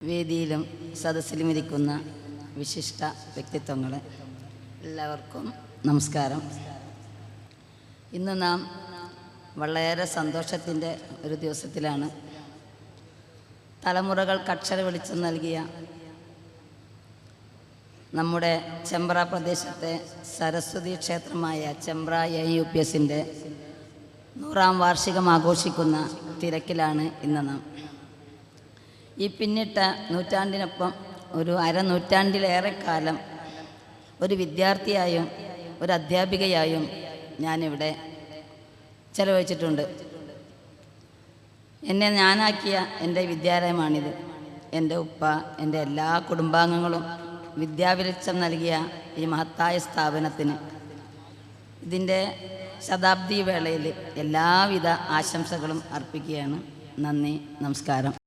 വേദിയിലും സദസ്സിലും ഇരിക്കുന്ന വിശിഷ്ട വ്യക്തിത്വങ്ങൾ എല്ലാവർക്കും നമസ്കാരം. ഇന്ന് നാം വളരെ സന്തോഷത്തിന്റെ ഒരു ദിവസത്തിലാണ് തലമുറകൾക്ക് അക്ഷര വെളിച്ചം നൽകിയ നമ്മുടെ ചെമ്പ്ര പ്രദേശത്തെ സരസ്വതി ക്ഷേത്രമായ ചെമ്പ്ര എ യു പി എസിന്റെ നൂറാം വാർഷികം ആഘോഷിക്കുന്ന തിരക്കിലാണ് ഇന്ന് നാം. ഈ പിന്നിട്ട നൂറ്റാണ്ടിനൊപ്പം ഒരു അരനൂറ്റാണ്ടിലേറെ കാലം ഒരു വിദ്യാർത്ഥിയായും ഒരു അധ്യാപികയായും ഞാനിവിടെ ചെലവഴിച്ചിട്ടുണ്ട്. എന്നെ ഞാനാക്കിയ എന്റെ വിദ്യാലയമാണിത്. എന്റെ ഉപ്പ എന്റെ എല്ലാ കുടുംബാംഗങ്ങളും വിദ്യാവെളിച്ചം നൽകിയ ഈ മഹത്തായ സ്ഥാപനത്തിന് ഇതിന്റെ ശതാബ്ദി വേളയിൽ എല്ലാവിധ ആശംസകളും അർപ്പിക്കുകയാണ്. നന്ദി നമസ്കാരം.